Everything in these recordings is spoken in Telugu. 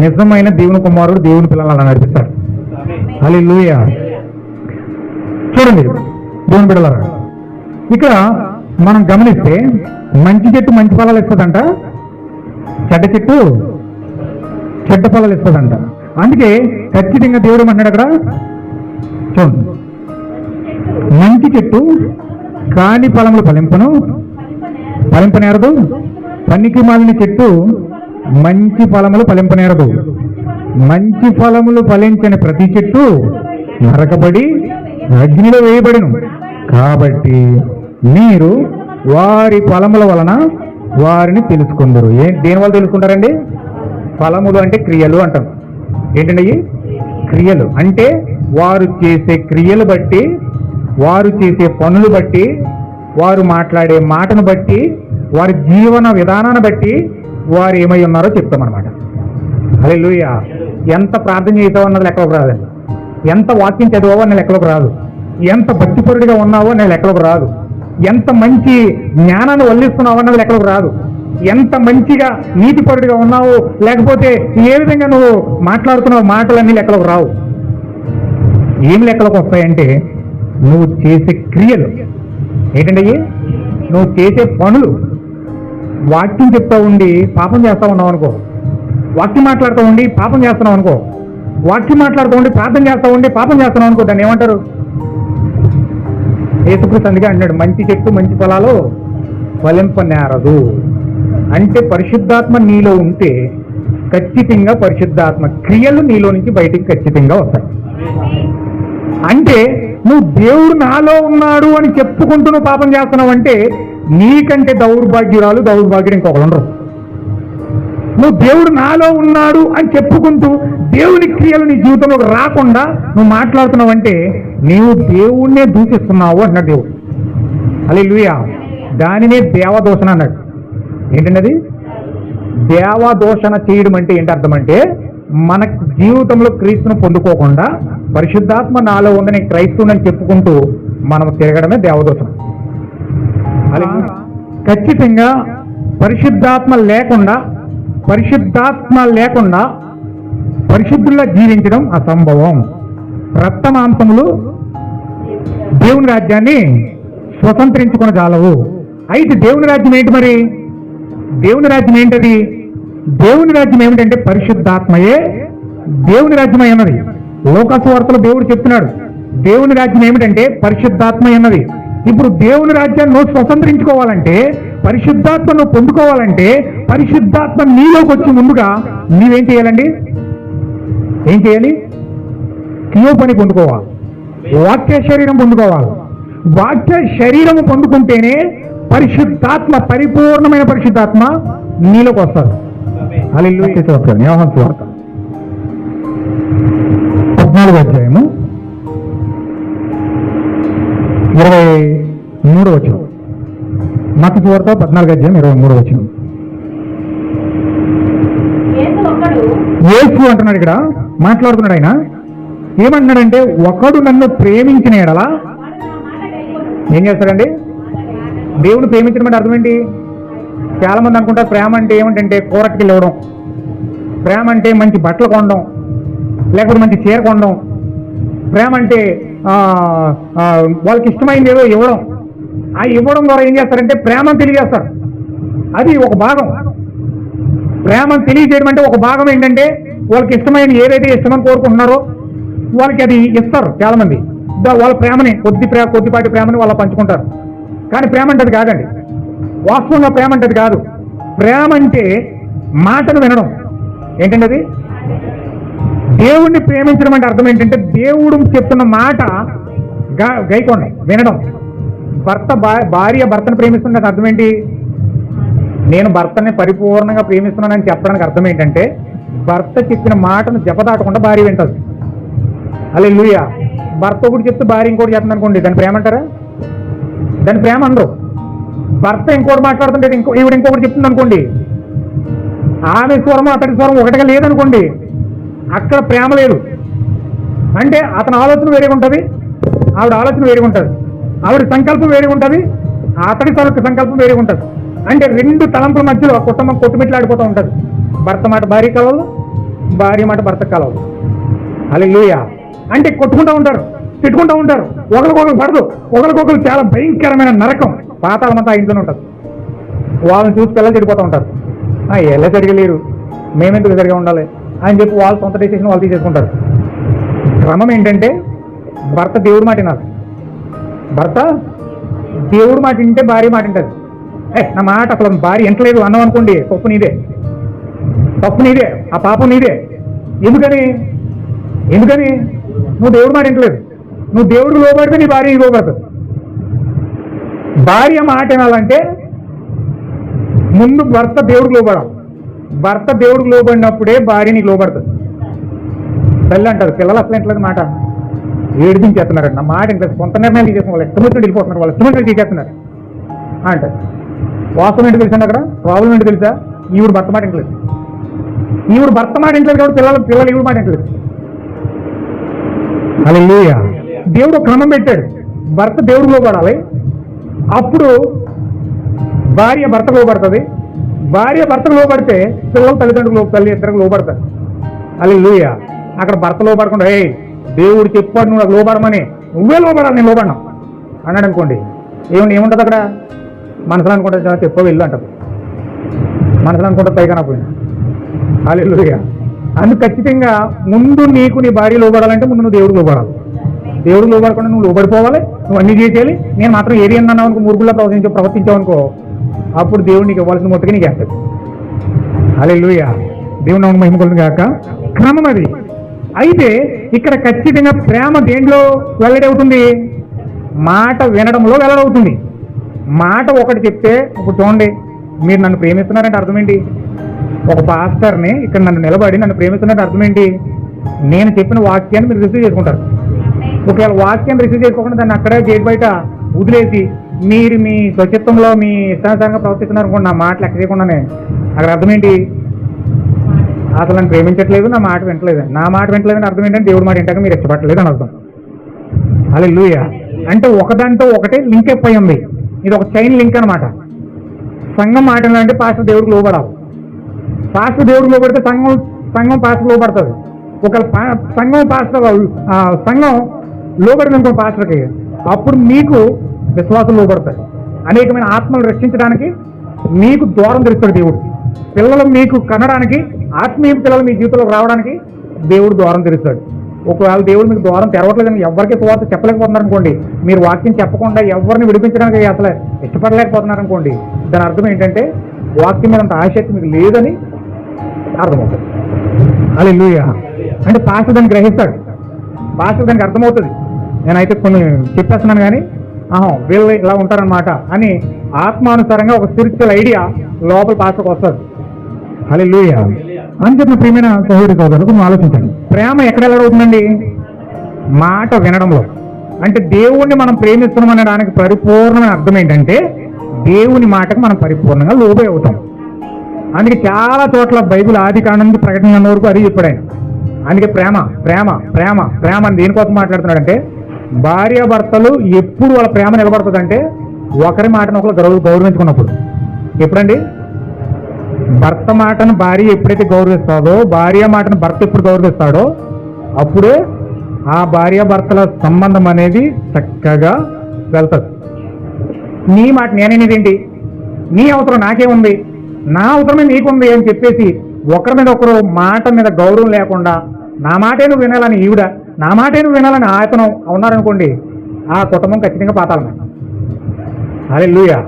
నిజమైన దేవుని కుమారుడు దేవుని పిల్లలు అలా నడిపిస్తాడు. అది చూడండి దేవుని బిడ్డలారా ఇక్కడ మనం గమనిస్తే మంచి చెట్టు మంచి ఫలాలు ఇస్తుందంట చెడ్డ చెట్టు చెడ్డ ఫలాలు ఇస్తుందంట. అందుకే ఖచ్చితంగా దేవుడు అన్నాడు అక్కడ? చూడండి. మంచి చెట్టు కాని ఫలములు ఫలింపను ఫలింపనేరదు. పనికి మాలిన చెట్టు మంచి ఫలములు ఫలింపనేరదు. మంచి ఫలములు ఫలించని ప్రతి చెట్టు నరకబడి అగ్నిలో వేయబడిను. కాబట్టి మీరు వారి ఫలముల వలన వారిని తెలుసుకుందరు. ఏ దేనివల్ల తెలుసుకుంటారండి? ఫలములు అంటే క్రియలు అంటాం ఏంటండి క్రియలు. అంటే వారు చేసే క్రియలు బట్టి వారు చేసే పనులు బట్టి వారు మాట్లాడే మాటను బట్టి వారి జీవన విధానాన్ని బట్టి వారు ఏమై ఉన్నారో చెప్తామన్నమాట. అదే ఎంత ప్రార్థన చేసావు అన్నది లెక్కలోకి రాదండి ఎంత వాక్యం చదివావో అన్న లెక్కలోకి రాదు. ఎంత భక్తిపరుడిగా ఉన్నావో నేను లెక్కలోకి రాదు. ఎంత మంచి జ్ఞానాన్ని వల్లిస్తున్నావో అన్నది లెక్కలోకి రాదు. ఎంత మంచిగా నీతిపరుడిగా ఉన్నావో లేకపోతే ఏ విధంగా నువ్వు మాట్లాడుతున్న మాటలన్నీ లెక్కలోకి రావు. ఏం లెక్కలోకి వస్తాయంటే నువ్వు చేసే క్రియలు. ఏంటంటే నువ్వు చేసే పనులు. వాక్యం చెప్తా ఉండి పాపం చేస్తా ఉన్నావు అనుకో. వాక్యం మాట్లాడుతూ ఉండి పాపం చేస్తున్నావు అనుకో. వాక్యం మాట్లాడుతూ ఉండి ప్రార్థన చేస్తా ఉండి పాపం చేస్తున్నావు అనుకో దాన్ని ఏమంటారు? యేసుకృష్ణ అందుకే అంటున్నాడు మంచి చెట్టు మంచి ఫలాలు ఫలింపనేరదు. అంటే పరిశుద్ధాత్మ నీలో ఉంటే ఖచ్చితంగా పరిశుద్ధాత్మ క్రియలు నీలో నుంచి బయటికి ఖచ్చితంగా వస్తాయి. అంటే నువ్వు దేవుడు నాలో ఉన్నాడు అని చెప్పుకుంటూ నువ్వు పాపం చేస్తున్నావు అంటే నీకంటే దౌర్భాగ్యురాలు దౌర్భాగ్యుడు ఇంకొకరు ఉండరు. నువ్వు దేవుడు నాలో ఉన్నాడు అని చెప్పుకుంటూ దేవుని క్రియలు నీ జీవితంలోకి రాకుండా నువ్వు మాట్లాడుతున్నావు అంటే నీవు దేవుణ్ణే దూషిస్తున్నావు అన్నాడు దేవుడు. అలే దానినే దేవదోషణ అన్నాడు. ఏంటన్నది? దేవదోషణ చేయడం అంటే ఏంటి అర్థం అంటే మన జీవితంలో క్రీస్తును పొందుకోకుండా పరిశుద్ధాత్మ నాలో ఉందని క్రైస్తవుని చెప్పుకుంటూ మనం తిరగడమే దేవదోషణ. ఖచ్చితంగా పరిశుద్ధాత్మ లేకుండా పరిశుద్ధాత్మ లేకుండా పరిశుద్ధుల్లో జీవించడం అసంభవం. రక్త మాంసములు దేవుని రాజ్యాన్ని స్వతంత్రించుకుని జాలవు అయితే దేవుని రాజ్యం ఏంటి మరి? దేవుని రాజ్యం ఏంటది? దేవుని రాజ్యం ఏమిటంటే పరిశుద్ధాత్మయే దేవుని రాజ్యమై ఉన్నది. లోకస్వార్తలో దేవుడు చెప్తున్నాడు. దేవుని రాజ్యం ఏమిటంటే పరిశుద్ధాత్మ ఉన్నది ఇప్పుడు దేవుని రాజ్యాన్ని నువ్వు స్వతంత్రించుకోవాలంటే పరిశుద్ధాత్మ నువ్వు పొందుకోవాలంటే పరిశుద్ధాత్మ నీలోకి వచ్చి ముందుగా నీవేం చేయాలండి? ఏం చేయాలి? క్రియో పని పొందుకోవాలి. వాక్య శరీరం పొందుకోవాలి. వాక్య శరీరం పొందుకుంటేనే పరిశుద్ధాత్మ పరిపూర్ణమైన పరిశుద్ధాత్మ నీలోకి వస్తారు అది యోహన్ సువార్త పద్నాలుగు అధ్యాయము. మత సువార్త పద్నాలుగు అధ్యాయం ఇరవై మూడు వచ్చిన యేసు అంటున్నాడు ఇక్కడ మాట్లాడుతున్నాడు ఆయన. ఏమంటున్నాడంటే ఒకడు నన్ను ప్రేమించిన ఎడలా. ఏం చేస్తాడండి? దేవుని ప్రేమించడం అంటే అర్థం ఏంటి? చాలా మంది అనుకుంటారు ప్రేమ అంటే ఏమిటంటే కూరటికి ఇవ్వడం ప్రేమ అంటే మంచి బట్టలు కొనడం లేకపోతే మంచి చీర కొనడం ప్రేమ అంటే వాళ్ళకి ఇష్టమైంది ఏదో ఇవ్వడం ఆ ఇవ్వడం ద్వారా ఏం చేస్తారంటే ప్రేమను తెలియజేస్తారు. అది ఒక భాగం. ప్రేమను తెలియజేయడం అంటే ఒక భాగం ఏంటంటే వాళ్ళకి ఇష్టమైన ఏదైతే ఇష్టమని కోరుకుంటున్నారో వాళ్ళకి అది ఇస్తారు చాలామంది. దా- వాళ్ళ ప్రేమని కొద్ది ప్రేమ కొద్దిపాటి ప్రేమని వాళ్ళ పంచుకుంటారు. కానీ ప్రేమ అంటే అది కాదండి. వాస్తవంగా ప్రేమ అంటే అది కాదు. ప్రేమ అంటే మాటను వినడం. ఏంటండి అది? దేవుణ్ణి ప్రేమించడం అంటే అర్థం ఏంటంటే దేవుడు చెప్తున్న మాట గా- వినడం. భర్త భార్య భర్తను ప్రేమిస్తున్నట్టు అర్థం ఏంటి నేను భర్తని పరిపూర్ణంగా ప్రేమిస్తున్నానని చెప్పడానికి అర్థం ఏంటంటే భర్త చెప్పిన మాటను జపదాటకుండా భార్య వింటుంది. అలా లూయ భర్త ఒకటి చెప్తే భార్య ఇంకోటి చెప్తుంది అనుకోండి దాని ప్రేమ అంటారా? దాని ప్రేమ అనరు భర్త ఇంకోటి మాట్లాడుతుంటే ఇంకో ఈవిడ ఇంకొకటి చెప్తుంది అనుకోండి ఆమె స్వరం అతడి స్వరం ఒకటిగా లేదనుకోండి అక్కడ ప్రేమ లేదు. అంటే అతని ఆలోచన వేరేగా ఉంటుంది ఆవిడ ఆలోచన వేరేగా ఉంటుంది ఆవిడ సంకల్పం వేరే ఉంటుంది అతడి తలకు సంకల్పం వేరే ఉంటుంది. అంటే రెండు తలంపుల మధ్యలో కుటుంబం కొట్టుమిట్లాడిపోతూ ఉంటుంది. భర్త మాట భార్య కలవదు భార్య మాట భర్త కలవదు. అలా అంటే కొట్టుకుంటూ ఉంటారు తిట్టుకుంటూ ఉంటారు. ఒకరికొకరు పడదు ఒకరికొకరు చాలా భయంకరమైన నరకం పాతాళమంతా ఆ ఇంట్లోనే ఉంటుంది. వాళ్ళని చూసి పిల్లలు చెడిపోతూ ఉంటారు. "ఆ, ఎలా సరిగా మేమెందుకు సరిగా ఉండాలి? అని చెప్పి వాళ్ళు సొంత డెసిషన్ వాళ్ళు తీసేసుకుంటారు. క్రమం ఏంటంటే భర్త దేవుడి మాట వినాలి భర్త? దేవుడు మాట వింటే భార్య మాట వింటది. ఏ నా మాట అసలు భార్య వింటలేదు అన్నాం అనుకోండి తప్పు నీదే. తప్పు నీదే ఆ పాపం నీదే. ఎందుకని? ఎందుకని? నువ్వు దేవుడు మాట వింటలేదు. నువ్వు దేవుడికి లోపడితే నీ భార్య నీకు లోపడుతుంది భార్య మాట వినాలంటే ముందు భర్త దేవుడికి లోపడాలి భర్త దేవుడికి లోబడినప్పుడే భార్య నీకు లోపడుతుంది తల్లి అంటారు పిల్లలు అసలు ఇంట్లేదు మాట. ఏడిపించేస్తున్నారండి. నా మాట ఇంట్లో సొంత నిర్ణయాలు తీసేస్తున్నారు. వాళ్ళు ఇష్టం వచ్చినట్టు వెళ్ళిపోతున్నారు. వాళ్ళు ఇష్టం వచ్చినట్టు తీసేస్తున్నారు. అంటారు వాస్తవం ఏంటి తెలుసండి అక్కడ? ప్రాబ్లం ఏంటి తెలుసా? ఈవిడ భర్త మాట ఇంట్లేదు ఈవిడ భర్త మాట ఇంట్లేదు కాబట్టి పిల్లలు పిల్లలు ఈవిడ మాట ఇంట్లేదు అలా దేవుడు క్రమం పెట్టాడు. భర్త దేవుడికి లోపడాలి అప్పుడు భార్య భర్తకు లోపడుతుంది భార్య భర్తకు లోపడితే పిల్లలు తల్లిదండ్రులు తల్లి ఇద్దరికి లోపడతారు అది లూయ అక్కడ భర్త లోపడకుండా ఏ దేవుడు చెప్పాడు నువ్వు నాకు లోపడమని నువ్వే లోబడాలి నేను లోబడినా. అన్నాడు అనుకోండి. ఏమన్నా ఏముంటుంది అక్కడ? మనసులో అనుకుంటుంది "చాలా ఎక్కువ వెళ్ళు అంటారు. మనసులో అనుకుంటుంది పైగా పోయినా అది లూయ అందుకు ఖచ్చితంగా ముందు నీకు నీ భార్య లోపడాలంటే ముందు నువ్వు దేవుడికి లోపడాలి దేవుడు లోపడకుండా నువ్వు లోబడిపోవాలి నువ్వు అన్ని చేసేయాలి. నేను మాత్రం ఏది అన్నావు అనుకో మురుగుల్లో ప్రవర్తించావు ప్రవర్తించావు అనుకో అప్పుడు దేవుడు నీకు ఇవ్వాల్సిన ముట్టకి నీకు వేస్తాడు. అలే లూయ దేవుడు నవ్వు మహిమ కొలను కాక క్రమం అది. అయితే ఇక్కడ ఖచ్చితంగా ప్రేమ దేంట్లో వెల్లడవుతుంది మాట వినడంలో వెల్లడవుతుంది మాట ఒకటి చెప్తే ఇప్పుడు చూడండి మీరు నన్ను ప్రేమిస్తున్నారంటే అర్థం ఏంటి? ఒక పాస్టర్ని ఇక్కడ నన్ను నిలబడి నన్ను ప్రేమిస్తున్నట్టు అర్థం ఏంటి? నేను చెప్పిన వాక్యాన్ని మీరు రిసీవ్ చేసుకుంటారు. ఒకవేళ వాక్యం రిసీవ్ చేసుకోకుండా దాన్ని అక్కడే గేట్ బయట వదిలేసి మీరు మీ స్వచిత్వంలో మీ ఇష్టానుసారంగా ప్రవర్తిస్తున్నారు అనుకోండి నా మాట లెక్క చేయకుండానే అక్కడ అర్థం ఏంటి? అసలు నన్ను ప్రేమించట్లేదు నా మాట వింటలేదు నా మాట వింటలేదని అర్థం ఏంటంటే దేవుడు మాట వింటాక మీరు ఇష్టపడలేదు అని అర్థం. అలా లూయ అంటే ఒకదాంతో ఒకటే లింక్ అయిపోయి ఉంది. ఇది ఒక చైన్ లింక్ అన్నమాట. సంఘం మాట అంటే పాస్టర్ దేవుడికి లోబడాలి. పాస్టర్ దేవుడికి లోబడితే సంఘం సంఘం పాస్టర్ లోపడుతుంది ఒక పా- సంఘం పాస్టర్ సంఘం లోబడింది అనుకో పాస్టర్కి అప్పుడు మీకు విశ్వాసం లోబడతాయి అనేకమైన ఆత్మలు రక్షించడానికి మీకు దూరం తెలుస్తాడు దేవుడు. పిల్లలు మీకు కనడానికి ఆత్మీయ పిల్లలు మీ జీవితంలోకి రావడానికి దేవుడు ద్వారం తెరుస్తాడు. ఒకవేళ దేవుడు మీకు ద్వారం తెరవట్లేదని ఎవరికి సువార్త చెప్పలేకపోతున్నారు అనుకోండి మీరు వాక్యం చెప్పకుండా ఎవరిని విడిపించడానికి అసలు ఇష్టపడలేకపోతున్నారు అనుకోండి దాని అర్థం ఏంటంటే వాక్యం మీద అంత ఆసక్తి మీకు లేదని అర్థమవుతుంది. అలా అంటే పాస్టర్ దాన్ని గ్రహిస్తాడు. పాస్టర్ దానికి అర్థమవుతుంది. నేనైతే కొన్ని చెప్పేస్తున్నాను కానీ ఆహా వీళ్ళు ఇలా ఉంటారనమాట అని ఆత్మానుసారంగా ఒక స్పిరిచువల్ ఐడియా లోపల పాస్టర్కి వస్తుంది అలా లూయ అని చెప్పిన ప్రియమైన సహోదరి సోదరులకు మనం ఆలోచించండి. ప్రేమ ఎక్కడ ఎలాగవుతుందండి? మాట వినడంలో. అంటే దేవుణ్ణి మనం ప్రేమిస్తున్నాం అనడానికి పరిపూర్ణమైన అర్థం ఏంటంటే దేవుని మాటకు మనం పరిపూర్ణంగా లోబై అవుతాం. అందుకే చాలా చోట్ల బైబిల్ ఆది కాండం ప్రకటన వరకు అది చెప్పాడు ఆయన. అందుకే ప్రేమ ప్రేమ ప్రేమ ప్రేమ అని దేనికోసం మాట్లాడుతున్నాడంటే భార్య భర్తలు ఎప్పుడు వాళ్ళ ప్రేమ నిలబడుతుందంటే ఒకరి మాటను ఒకరు గౌరవ గౌరవించుకున్నప్పుడు. ఎప్పుడండి? భర్త మాటను భార్య ఎప్పుడైతే గౌరవిస్తాడో భార్య మాటను భర్త ఎప్పుడు గౌరవిస్తాడో అప్పుడే ఆ భార్య భర్తల సంబంధం అనేది చక్కగా వెళ్తుంది. నీ మాట నేనేది నీ అవసరం నాకేముంది నా అవసరమే నీకుంది అని చెప్పేసి ఒకరి మీద ఒకరు మాట మీద గౌరవం లేకుండా నా మాటే నువ్వు వినాలని ఈవిడ నా మాటే నువ్వు వినాలని ఆయతనం ఉన్నారనుకోండి ఆ కుటుంబం ఖచ్చితంగా పాతాలన్నమాట అరే లూయా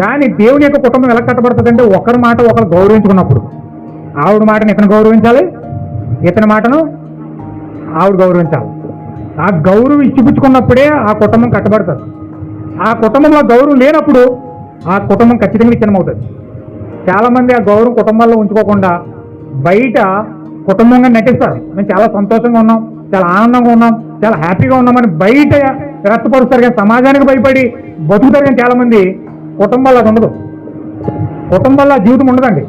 కానీ దేవుని యొక్క కుటుంబం ఎలా కట్టబడుతుందంటే ఒకరి మాట ఒకరు గౌరవించుకున్నప్పుడు. ఆవిడ మాటను ఇతను గౌరవించాలి? ఇతని మాటను ఆవిడ గౌరవించాలి. ఆ గౌరవం ఇచ్చిపుచ్చుకున్నప్పుడే ఆ కుటుంబం కట్టబడుతుంది. ఆ కుటుంబంలో గౌరవం లేనప్పుడు ఆ కుటుంబం ఖచ్చితంగా విచ్ఛిన్నం చాలామంది ఆ గౌరవం కుటుంబాల్లో ఉంచుకోకుండా బయట కుటుంబంగా నటిస్తారు. మేము చాలా సంతోషంగా ఉన్నాం చాలా ఆనందంగా ఉన్నాం చాలా హ్యాపీగా ఉన్నామని బయట రక్తపరుస్తారు కానీ సమాజానికి భయపడి బతుకుతారు. కానీ చాలామంది కుటుంబంలో ఉండదు. కుటుంబంలో జీవితం ఉండదండి.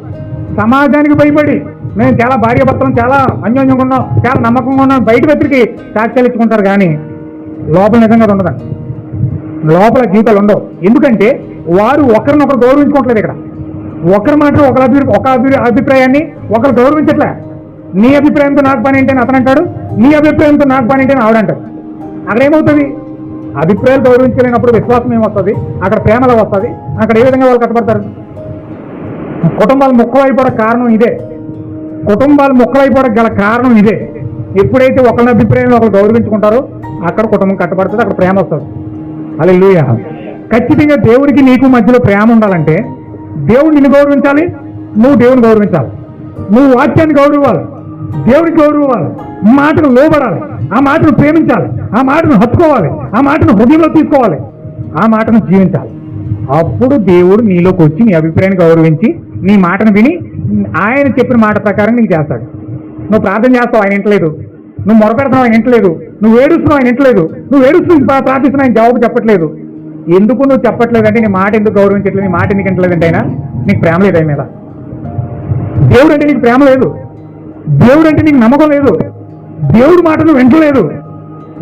సమాజానికి భయపడి మేము చాలా భార్య భర్తలు చాలా అన్యోన్యంగా ఉన్నాం చాలా నమ్మకంగా ఉన్నాం. బయట వ్యక్తికి సాక్ష్యాలు ఇచ్చుకుంటారు కానీ లోపల నిజంగా ఉండదండి. లోపల జీవితాలు ఉండవు. ఎందుకంటే వారు ఒకరినొకరు గౌరవించుకోవట్లేదు ఇక్కడ. ఒకరు మాట ఒకరి అభి ఒక అభి అభిప్రాయాన్ని ఒకరు గౌరవించట్లే. నీ అభిప్రాయంతో నాకు పని ఏంటని అతను అంటాడు నీ అభిప్రాయంతో నాకు పని ఏంటని ఆవిడంటాడు అక్కడ ఏమవుతుంది? అభిప్రాయాలు గౌరవించలేనప్పుడు విశ్వాసం ఏమొస్తుంది? అక్కడ ప్రేమలు వస్తుంది. అక్కడ ఏ విధంగా వాళ్ళు కట్టబడతారు? కుటుంబాలు ముక్కలైపోవడం కారణం ఇదే. కుటుంబాలు ముక్కలైపోవడం గల కారణం ఇదే. ఎప్పుడైతే ఒకరిని అభిప్రాయాలను ఒకరు గౌరవించుకుంటారో అక్కడ కుటుంబం కట్టబడుతుంది అక్కడ ప్రేమ వస్తుంది. అలా ఖచ్చితంగా దేవుడికి నీకు మధ్యలో ప్రేమ ఉండాలంటే దేవుడు నిన్ను గౌరవించాలి నువ్వు దేవుని గౌరవించాలి. నువ్వు వాక్యాన్ని గౌరవాలి దేవుడికి గౌరవాలి మాటను లోబడాలి. ఆ మాటను ప్రేమించాలి. ఆ మాటను హత్తుకోవాలి. ఆ మాటను హృదయంలో తీసుకోవాలి. ఆ మాటను జీవించాలి. అప్పుడు దేవుడు నీలోకి వచ్చి నీ అభిప్రాయాన్ని గౌరవించి నీ మాటను విని ఆయన చెప్పిన మాట ప్రకారం నీకు చేస్తాడు. నువ్వు ప్రార్థన చేస్తావు ఆయన ఇంటలేదు నువ్వు మొరపెడతావు ఆయన ఇంటలేదు నువ్వు ఏడుస్తున్నావు ఆయన ఇంటలేదు నువ్వు ఏడుస్తున్నావు ప్రార్థిస్తున్నావు ఆయన జవాబు చెప్పట్లేదు. ఎందుకు నువ్వు చెప్పట్లేదు అంటే నీ మాట ఎందుకు గౌరవించట్లేదు? నీ మాట ఎందుకు ఇంటలేదంటే ఆయన నీకు ప్రేమ లేదు ఆయన మీద. దేవుడు అంటే నీకు ప్రేమ లేదు. దేవుడు అంటే నీకు నమ్మకం లేదు. దేవుడు మాట నువ్వు వింటలేదు.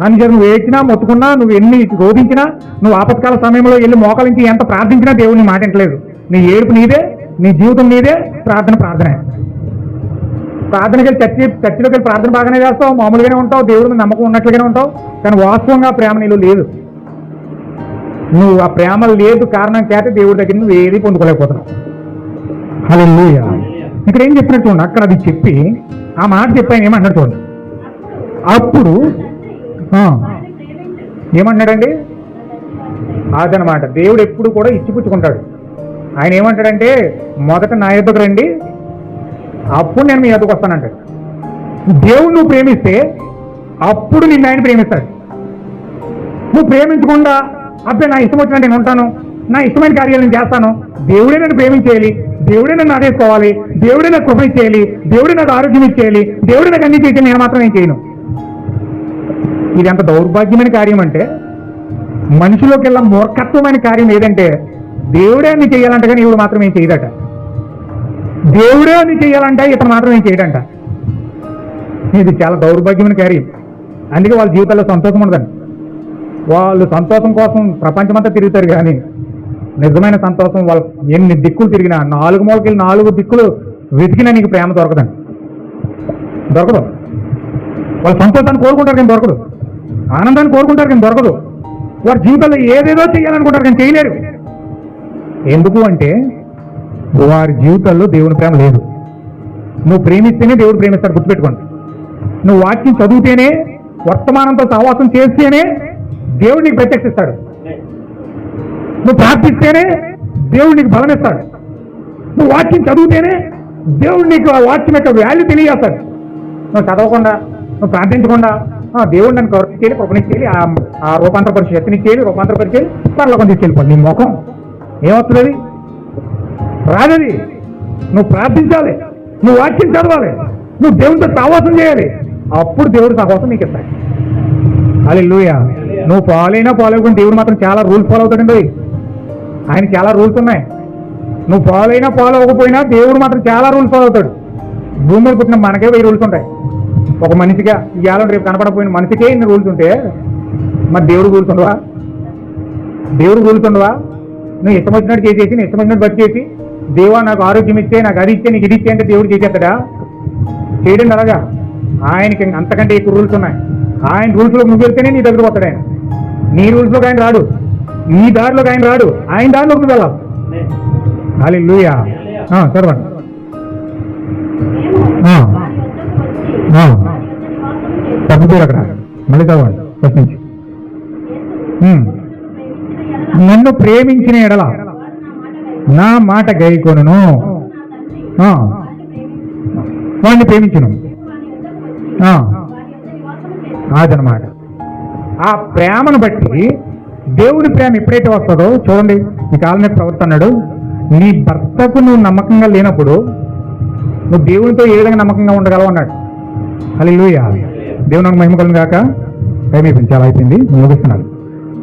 అని చెప్పి నువ్వు ఏడ్చినా మొత్తుకున్నా నువ్వు ఎన్ని రోధించినా నువ్వు ఆపత్కాల సమయంలో వెళ్ళి మోకలించి ఎంత ప్రార్థించినా దేవుడిని నీ మాట వింటలేదు. నీ ఏడుపు నీదే నీ జీవితం నీదే ప్రార్థన ప్రార్థనే. ప్రార్థనకి వెళ్ళి చర్చి చర్చిలోకి వెళ్ళి ప్రార్థన బాగానే చేస్తావు మామూలుగానే ఉంటావు దేవుడి మీద నమ్మకం ఉన్నట్లుగానే ఉంటావు కానీ వాస్తవంగా ప్రేమ నీలో లేదు. నువ్వు ఆ ప్రేమ లేదు కారణం చేత దేవుడి దగ్గర నువ్వు ఏది పొందుకోలేకపోతున్నావు. హల్లెలూయా ఇక్కడ ఏం చెప్పినట్టు చూడండి అక్కడ అది చెప్పి ఆ మాట చెప్పాను ఏమన్నాడు చూడండి అప్పుడు ఏమన్నాడండి అదనమాట. దేవుడు ఎప్పుడు కూడా ఇచ్చిపుచ్చుకుంటాడు. ఆయన ఏమంటాడంటే మొదట నా ఎద్దకు రండి అప్పుడు నేను మీ ఎద్దకు వస్తానంటాడు దేవుడు నువ్వు ప్రేమిస్తే అప్పుడు నిన్ను ఆయన ప్రేమిస్తాడు. నువ్వు ప్రేమించకుండా అబ్బాయి నా ఇష్టం వచ్చినట్టు నేను ఉంటాను నా ఇష్టమైన కార్యాలు నేను చేస్తాను దేవుడే నన్ను ప్రేమించేయాలి దేవుడే నన్ను ఆదేశించుకోవాలి. దేవుడే నాకు కృప ఇచ్చేయాలి. దేవుడే నాకు ఆరోగ్యం ఇచ్చేయాలి. దేవుడే నాకు అన్ని చేయాలి నేను మాత్రం ఏం చేయను. ఇది ఎంత దౌర్భాగ్యమైన కార్యం అంటే మనిషిలోకెల్లా మూర్ఖత్వమైన కార్యం ఏదంటే దేవుడే అన్ని చేయాలంట కానీ ఇవి మాత్రం ఏం చేయదట దేవుడే అన్ని చేయాలంట ఇతను మాత్రం ఏం చేయడంట. ఇది చాలా దౌర్భాగ్యమైన కార్యం. అందుకే వాళ్ళ జీవితాల్లో సంతోషం ఉండదండి. వాళ్ళు సంతోషం కోసం ప్రపంచమంతా తిరుగుతారు కానీ నిజమైన సంతోషం వాళ్ళ ఎన్ని దిక్కులు తిరిగినా నాలుగు మూలకి నాలుగు దిక్కులు వెతికినా నీకు ప్రేమ దొరకదండి. దొరకదు. వాళ్ళ సంతోషాన్ని కోరుకుంటారు కానీ దొరకదు. ఆనందాన్ని కోరుకుంటారు కానీ దొరకదు. వారి జీవితంలో ఏదేదో చేయాలనుకుంటారు కానీ చేయలేరు. ఎందుకు అంటే వారి జీవితాల్లో దేవుని ప్రేమ లేదు. నువ్వు ప్రేమిస్తేనే దేవుడు ప్రేమిస్తాడు గుర్తుపెట్టుకోండి. నువ్వు వాక్యం చదివితేనే వర్తమానంతో సహవాసం చేస్తేనే దేవుడు నీకు ప్రత్యక్షిస్తాడు. నువ్వు ప్రార్థిస్తేనే దేవుడు నీకు బలం ఇస్తాడు. నువ్వు వాక్యం చదివితేనే దేవుడు నీకు ఆ వాక్యం యొక్క వాల్యూ తెలియజేస్తాడు. నువ్వు చదవకుండా నువ్వు ప్రార్థించకుండా దేవుడు నన్ను కృపనిచ్చేయాలి కృపనిచ్చేయాలి ఆ ఆ రూపాంతర పరిచయం శక్తినిచ్చేయాలి రూపాంతర పరిచయం తీసుకెళ్ళిపోండి నీ ముఖం ఏమవుతుంది రాదది. నువ్వు ప్రార్థించాలి. నువ్వు వాక్యం చదవాలి. నువ్వు దేవునితో సహవాసం చేయాలి. అప్పుడు దేవుడు సహవాసం నీకు ఇస్తాడు. అది నువ్వు పాలైనా పాలవకుండా దేవుడు మాత్రం చాలా రూల్స్ ఫాలో అవుతాడండి. ఆయన చాలా రూల్స్ ఉన్నాయి. నువ్వు ఫాలో అయినా ఫాలో అవ్వకపోయినా దేవుడు మాత్రం చాలా రూల్స్ ఫాలో అవుతాడు. భూమిలో పుట్టిన మనకే వెయ్యి రూల్స్ ఉంటాయి. ఒక మనిషిగా ఇవాళ రేపు కనపడపోయిన మనిషికే ఇన్ని రూల్స్ ఉంటే మరి దేవుడు రూల్స్ ఉండవా? దేవుడు రూల్స్ ఉండవా? నువ్వు ఇష్టం వచ్చినట్టు చేసేసి నీ ఇష్టం వచ్చినట్టు బతికేసి దేవా నాకు ఆరోగ్యం ఇచ్చే నాకు అది ఇచ్చే నీకు ఇది ఇచ్చే అంటే దేవుడు చేసేస్తాడా? చేయడం అలాగా. ఆయనకి అంతకంటే ఎక్కువ రూల్స్ ఉన్నాయి. ఆయన రూల్స్లో నువ్వు వెళ్తేనే నీ దగ్గర వస్తాడు ఆయన. నీ రూల్స్లోకి ఆయన రాడు. నీ దారిలోకి ఆయన రాడు. ఆయన దారిలోకి నువ్వు వెళ్ళావు అది లూయా చదవండి. తగ్గుతారు ఆ. అక్కడ. మళ్ళీ చదవండి. ఫస్ట్ నుంచి. నన్ను ప్రేమించిన ఎడల నా మాట గైకొను. గైకొనును. ఆ. వాడిని ప్రేమించను. ఆ. అదనమాట ఆ ప్రేమను బట్టి దేవుని ప్రేమ ఎప్పుడైతే వస్తుందో చూడండి ఈ కాలనే ప్రవర్తన్నాడు అన్నాడు నీ భర్తకు నువ్వు నమ్మకంగా లేనప్పుడు నువ్వు దేవునితో ఏ విధంగా నమ్మకంగా ఉండగలవు అన్నాడు. అలా లూయ దేవుని నాకు మహిమ కలను కాక టైం అయిపోయింది చాలా అయిపోయింది. ముగిస్తున్నాడు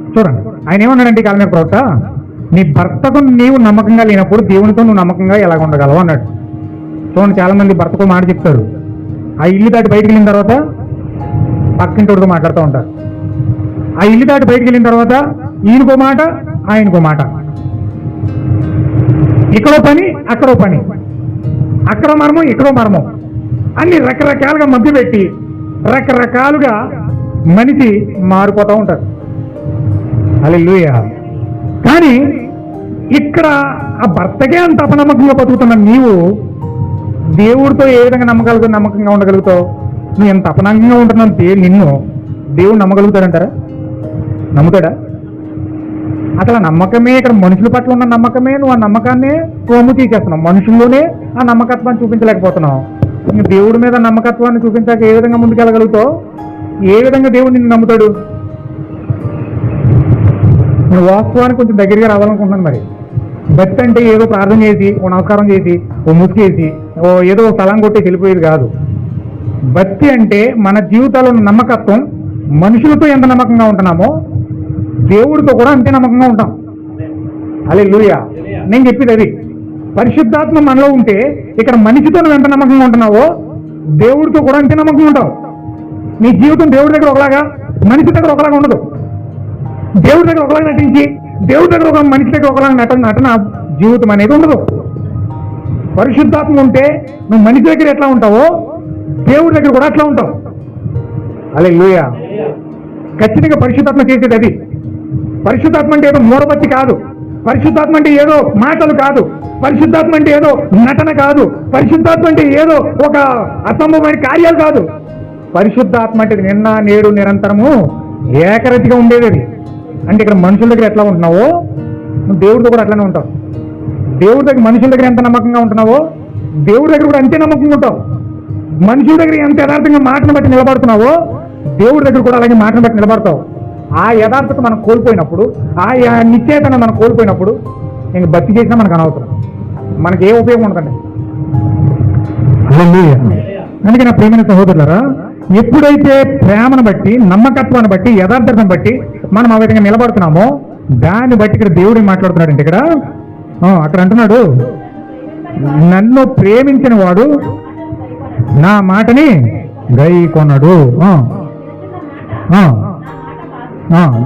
చూడండి ఆయన ఏమన్నాడంటే ఈ కాలం ప్రవర్త నీ భర్తకు నీవు నమ్మకంగా లేనప్పుడు దేవునితో నువ్వు నమ్మకంగా ఎలాగ ఉండగలవు అన్నాడు. చూడండి చాలా మంది భర్తకు మాట చెప్తారు. ఆ ఇల్లు దాటి బయటికి వెళ్ళిన తర్వాత పక్కింటి మాట్లాడుతూ ఉంటారు. ఆ ఇల్లు దాటి బయటికి వెళ్ళిన తర్వాత ఈయనకో మాట ఆయనకో మాట. ఇక్కడో పని అక్కడో పని. అక్కడ మర్మం ఇక్కడో మర్మం. అన్ని రకరకాలుగా మధ్య పెట్టి రకరకాలుగా మనిషి మారిపోతూ ఉంటారు అల్లు కానీ ఇక్కడ ఆ భర్తకే అంత అపనమ్మకంగా బతుకుతున్న నీవు దేవుడితో ఏ విధంగా నమ్మగలుగు నమ్మకంగా ఉండగలుగుతావు? నువ్వు ఎంత అపనమ్మకంగా ఉంటున్నావు నిన్ను దేవుడు నమ్మగలుగుతాడంటారా? నమ్ముతాడా? అసలు ఆ నమ్మకమే ఇక్కడ మనుషుల పట్ల ఉన్న నమ్మకమే నువ్వు ఆ నమ్మకాన్ని సోము తీసేస్తున్నావు. మనుషుల్లోనే ఆ నమ్మకత్వాన్ని చూపించలేకపోతున్నావు. ఇంక దేవుడి మీద నమ్మకత్వాన్ని చూపించాక ఏ విధంగా ముందుకెళ్ళగలుగుతావు? ఏ విధంగా దేవుడు నిన్ను నమ్ముతాడు? నేను వాస్తవానికి కొంచెం దగ్గరగా రావాలనుకుంటున్నాను మరి. భక్తి అంటే ఏదో ప్రార్థన చేసి ఓ నమస్కారం చేసి ఓ ముసుకేసి ఓ ఏదో స్థలం కొట్టి వెళ్ళిపోయేది కాదు. భక్తి అంటే మన జీవితాల్లో ఉన్న నమ్మకత్వం మనుషులతో ఎంత నమ్మకంగా ఉంటున్నామో దేవుడితో కూడా అంతే నమ్మకంగా ఉంటాం. అలే లూయా నేను చెప్పేది అది. పరిశుద్ధాత్మ మనలో ఉంటే ఇక్కడ మనిషితో నువ్వు ఎంత నమ్మకంగా ఉంటున్నావో దేవుడితో కూడా అంతే నమ్మకంగా ఉంటావు. నీ జీవితం దేవుడి దగ్గర ఒకలాగా మనిషి దగ్గర ఒకలాగా ఉండదు. దేవుడి దగ్గర ఒకలాగా నటించి దేవుడి దగ్గర ఒక మనిషి దగ్గర ఒకలాగా నటన నటన జీవితం అనేది ఉండదు. పరిశుద్ధాత్మ ఉంటే నువ్వు మనిషి దగ్గర ఎట్లా ఉంటావో దేవుడి దగ్గర కూడా అట్లా ఉంటావు. అలే లూయా ఖచ్చితంగా పరిశుద్ధాత్మ చేసేది అది. పరిశుద్ధాత్మ అంటే ఏదో మూడబత్తి కాదు. పరిశుద్ధాత్మ అంటే ఏదో మాటలు కాదు. పరిశుద్ధాత్మ అంటే ఏదో నటన కాదు. పరిశుద్ధాత్మ అంటే ఏదో ఒక అసంభవమైన కార్యాలు కాదు. పరిశుద్ధాత్మ అంటే నిన్న నేడు నిరంతరము ఏకరతిగా ఉండేది అది. అంటే ఇక్కడ మనుషుల దగ్గర ఎట్లా ఉంటున్నావో? దేవుడితో కూడా అట్లానే ఉంటావు. దేవుడి దగ్గర మనుషుల దగ్గర ఎంత నమ్మకంగా ఉంటున్నావో? దేవుడి దగ్గర కూడా అంతే నమ్మకంగా ఉంటావు. మనుషుల దగ్గర ఎంత యథార్థంగా మాటను బట్టి నిలబడుతున్నావో? దేవుడి దగ్గర కూడా అలాగే మాటను బట్టి నిలబడతావు. ఆ యథార్థత మనం కోల్పోయినప్పుడు ఆ నిశ్చయతను మనం కోల్పోయినప్పుడు ఇంక భక్తి చేసినా మనకు అనవసరం. మనకి ఏ ఉపయోగం ఉండదండి. అందుకే నా ప్రేమైన సహోదరులరా ఎప్పుడైతే ప్రేమను బట్టి నమ్మకత్వాన్ని బట్టి యథార్థతను బట్టి మనం ఆ విధంగా నిలబడుతున్నామో దాన్ని బట్టి ఇక్కడ దేవుడు ఏం మాట్లాడుతున్నాడంటే ఇక్కడ అక్కడ అంటున్నాడు నన్ను ప్రేమించిన వాడు నా మాటని గై కొన్నాడు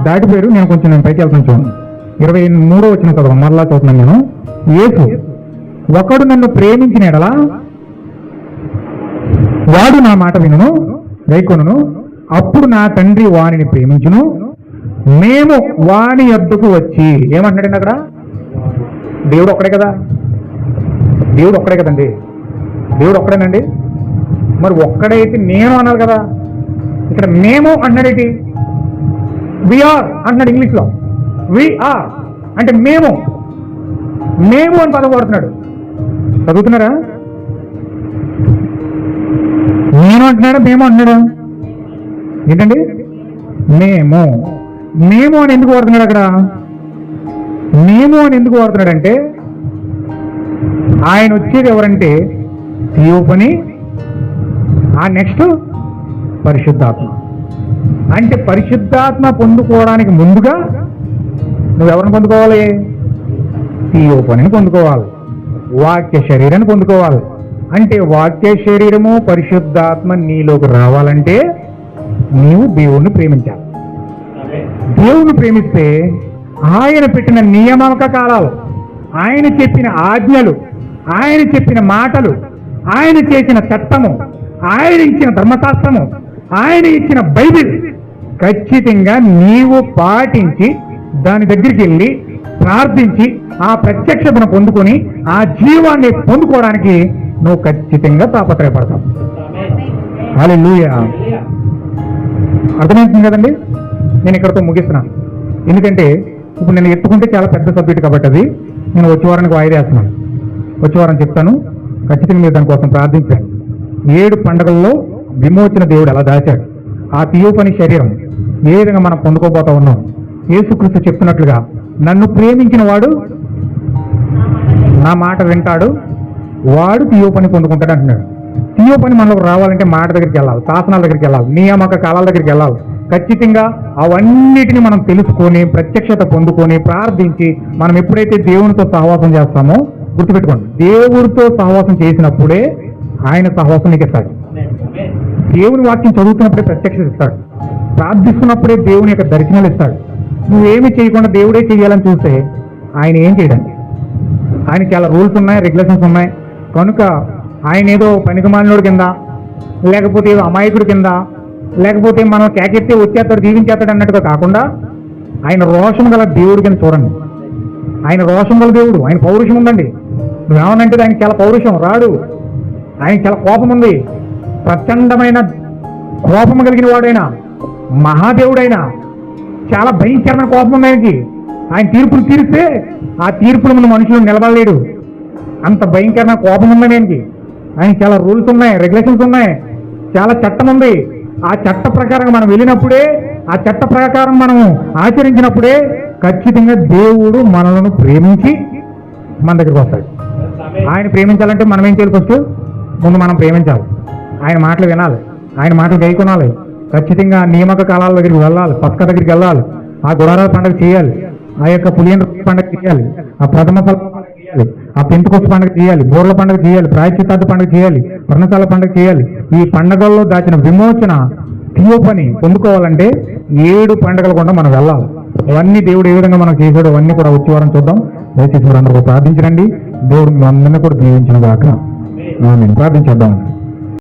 దాటిపోయారు నేను కొంచెం నేను పైకి వెళ్తాను చూడండి. ఇరవై మూడో వచ్చిన చదవ మరలా చదువుతున్నాను నేను. ఏసు ఒకడు నన్ను ప్రేమించిన ఎడలా వాడు నా మాట వినును గైకొనును అప్పుడు నా తండ్రి వానిని ప్రేమించును. మేము వాని అద్దుకు వచ్చి ఏమంటున్నాడండి అక్కడ? దేవుడు ఒక్కడే కదా? దేవుడు ఒక్కడే కదండి? దేవుడు ఒక్కడేనండి? మరి ఒక్కడైతే నేను అన్నారు కదా? ఇక్కడ మేము అన్నాడేటి విఆర్ అంటున్నాడు ఇంగ్లీష్లో. విఆర్ అంటే మేము. మేము అని పదం వాడుతున్నాడు. చదువుతున్నారా? నేను అంటున్నాడా? మేము అంటున్నాడా? ఏంటండి? మేము. మేము అని ఎందుకు వాడుతున్నాడు అక్కడ? మేము అని ఎందుకు వాడుతున్నాడంటే ఆయన వచ్చేది ఎవరంటే థియోపని ఆ నెక్స్ట్ పరిశుద్ధాత్మ. అంటే పరిశుద్ధాత్మ పొందుకోవడానికి ముందుగా నువ్వెవరిని పొందుకోవాలి? థియోపనిని పొందుకోవాలి. వాక్య శరీరాన్ని పొందుకోవాలి. అంటే వాక్య శరీరము పరిశుద్ధాత్మ నీలోకి రావాలంటే నీవు దేవుణ్ణి ప్రేమించాలి. దేవుణ్ణి ప్రేమిస్తే ఆయన పెట్టిన నియమక కాలాలు ఆయన చెప్పిన ఆజ్ఞలు ఆయన చెప్పిన మాటలు ఆయన చేసిన చట్టము ఆయన ఇచ్చిన ధర్మశాస్త్రము ఆయన ఇచ్చిన బైబిల్ ఖచ్చితంగా నీవు పాటించి దాని దగ్గరికి వెళ్ళి ప్రార్థించి ఆ ప్రత్యక్షతను పొందుకొని ఆ జీవాన్ని పొందుకోవడానికి నువ్వు ఖచ్చితంగా తాపత్రయపడతావు. లూయ అర్థమవుతుంది కదండి? నేను ఇక్కడతో ముగిస్తున్నాను ఎందుకంటే ఇప్పుడు నేను ఎత్తుకుంటే చాలా పెద్ద సబ్జెక్ట్ కాబట్టి అది నేను వచ్చే వారానికి వాయిదా వేస్తున్నాను. వచ్చే వారం చెప్తాను. ఖచ్చితంగా మీరు దానికోసం ప్రార్థించాను ఏడు పండుగల్లో విమోచన దేవుడు ఎలా దాచాడు. ఆ తీయోపని శరీరం ఏ విధంగా మనం పొందుకోబోతా ఉన్నాం? యేసుక్రీస్తు చెప్తున్నట్లుగా నన్ను ప్రేమించిన వాడు నా మాట వింటాడు వాడు తీయోపని పొందుకుంటాడు అంటున్నాడు. తీయోపని మనలోకి రావాలంటే మాట దగ్గరికి వెళ్ళాలి శాసనాల దగ్గరికి వెళ్ళాలి నియామక కాలాల దగ్గరికి వెళ్ళాలి. ఖచ్చితంగా అవన్నిటిని మనం తెలుసుకొని ప్రత్యక్షత పొందుకొని ప్రార్థించి మనం ఎప్పుడైతే దేవునితో సహవాసం చేస్తామో గుర్తుపెట్టుకోండి. దేవుడితో సహవాసం చేసినప్పుడే ఆయన సహవాసం నీకు ఇస్తాడు దేవుని వాక్యం చదువుతున్నప్పుడే ప్రత్యక్షత ఇస్తాడు. ప్రార్థిస్తున్నప్పుడే దేవుని యొక్క దర్శనాలు ఇస్తాడు. నువ్వేమి చేయకుండా దేవుడే చేయాలని చూస్తే ఆయన ఏం చేయడానికి ఆయన చాలా రూల్స్ ఉన్నాయి రెగ్యులేషన్స్ ఉన్నాయి. కనుక ఆయన ఏదో పనికిమాలినోడు కింద లేకపోతే ఏదో అమాయకుడి కింద లేకపోతే మనం కేకెత్తే వచ్చేస్తాడు దీవించేస్తాడు అన్నట్టుగా కాకుండా ఆయన రోషం గల దేవుడి కింద చూడండి. ఆయన రోషం గల దేవుడు ఆయన పౌరుషం ఉందండి. నువ్వేమనంటే ఆయన చాలా పౌరుషం రాడు. ఆయన చాలా కోపం ఉంది. ప్రచండమైన కోపం కలిగిన వాడైనా మహాదేవుడైనా చాలా భయంకరమైన కోపం ఉంది ఆయనకి. ఆయన తీర్పులు తీరిస్తే ఆ తీర్పులు మన మనుషులు నిలబడలేడు. అంత భయంకరమైన కోపం ఉంది ఆయనకి. ఆయన చాలా రూల్స్ ఉన్నాయి రెగ్యులేషన్స్ ఉన్నాయి చాలా చట్టం ఉంది. ఆ చట్ట ప్రకారం మనం వెళ్ళినప్పుడే ఆ చట్ట ప్రకారం మనము ఆచరించినప్పుడే ఖచ్చితంగా దేవుడు మనలను ప్రేమించి మన దగ్గరికి వస్తాడు. ఆయన ప్రేమించాలంటే మనం ఏం చేయాలి ఫస్ట్ ముందు మనం ప్రేమించాలి. ఆయన మాటలు వినాలి. ఆయన మాటలు గైకొనాలి. ఖచ్చితంగా నియామక కాలాల దగ్గరికి వెళ్ళాలి. పక్క దగ్గరికి వెళ్ళాలి. ఆ గుడారాల పండుగ చేయాలి. ఆ యొక్క పులియన్ పండుగ చేయాలి. ఆ ప్రథమ చేయాలి. ఆ పెంతుకొస్తు పండుగ చేయాలి. బోర్ల పండుగ చేయాలి. ప్రాయశ్చితార్థ పండుగ చేయాలి. వర్ణశాల పండుగ చేయాలి. ఈ పండుగల్లో దాచిన విమోచన తీయోపని పొందుకోవాలంటే ఏడు పండుగలు కూడా మనం వెళ్ళాలి. అవన్నీ దేవుడు ఏ విధంగా మనం చేశాడో అవన్నీ కూడా వచ్చే వారం చూద్దాం. దయచేసి మీరు అందరూ ప్రార్థించండి. దేవుడు మీ అందరినీ కూడా దీవించిన దాకా ప్రార్థించేద్దాం.